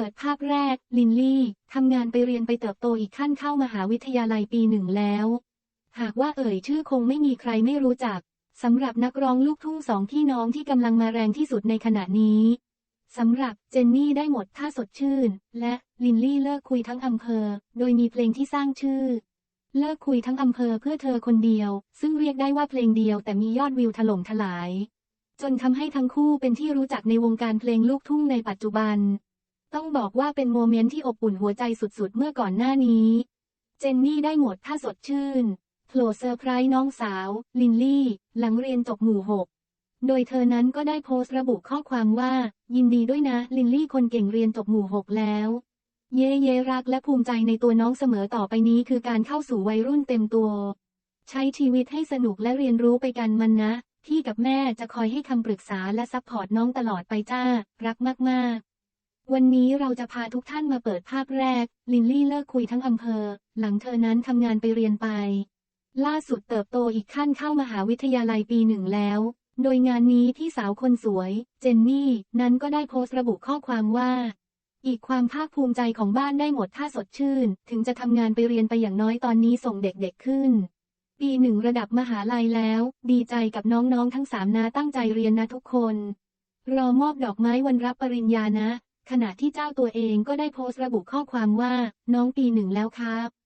ปิดภาพแรก ลินลี่ ทำงานไปเรียนไปเติบโตอีกขั้นเข้ามหาวิทยาลัยปีหนึ่งแล้ว หากว่าเอ่ยชื่อคงไม่มีใครไม่รู้จัก สำหรับนักร้องลูกทุ่งสองพี่น้องที่กำลังมาแรงที่สุดในขณะนี้สำหรับเจนนี่ได้หมดท่าสดชื่น และลินลี่เลิกคุยทั้งอำเภอ โดยมีเพลงที่สร้างชื่อ เลิกคุยทั้งอำเภอเพื่อเธอคนเดียว ซึ่งเรียกได้ว่าเพลงเดียวแต่มียอดวิวถล่มทลาย จนทำให้ทั้งคู่เป็นที่รู้จักในวงการเพลงลูกทุ่งในปัจจุบัน ต้องบอกว่าเป็นโมเมนต์ที่อบอุ่นหัวใจสุดๆ เมื่อก่อนหน้านี้ เจนนี่ได้หมดท่าสดชื่นโผล่เซอร์ไพรส์น้องสาว ลินลี่ หลังเรียนจบหมู่หกโดยเธอนั้นก็ได้โพสต์ระบุข้อความว่า ยินดีด้วยนะ ลินลี่คนเก่งเรียนจบหมู่หกแล้ว เย่เย่รักและภูมิใจในตัวน้องเสมอต่อไปนี้คือการเข้าสู่วัยรุ่นเต็มตัว ใช้ชีวิตให้สนุกและเรียนรู้ไปกันมันนะ พี่กับแม่จะคอยให้คำปรึกษาและซัพพอร์ตน้องตลอดไปจ้า รักมากๆ วันนี้เราจะพาทุกท่านมาเปิดภาพแรก ลินลี่เลิกคุยทั้งอำเภอ หลังเธอนั้นทำงานไปเรียนไป ล่าสุดเติบโตอีกขั้นเข้ามหาวิทยาลัยปีหนึ่งแล้ว โดยงานนี้ที่สาวคนสวย เจนนี่ นั้นก็ได้โพสต์ระบุข้อความว่า อีกความภาคภูมิใจของบ้านได้หมดท่าสดชื่น ถึงจะทำงานไปเรียนไปอย่างน้อยตอนนี้ส่งเด็กๆขึ้น ปีหนึ่งระดับมหาลัยแล้ว ดีใจกับน้องๆทั้งสามนะตั้งใจเรียนนะทุกคนรอมอบดอกไม้วันรับปริญญานะ ขณะที่เจ้าตัวเองก็ได้โพสต์ระบุข้อความว่า น้องปีหนึ่งแล้วครับ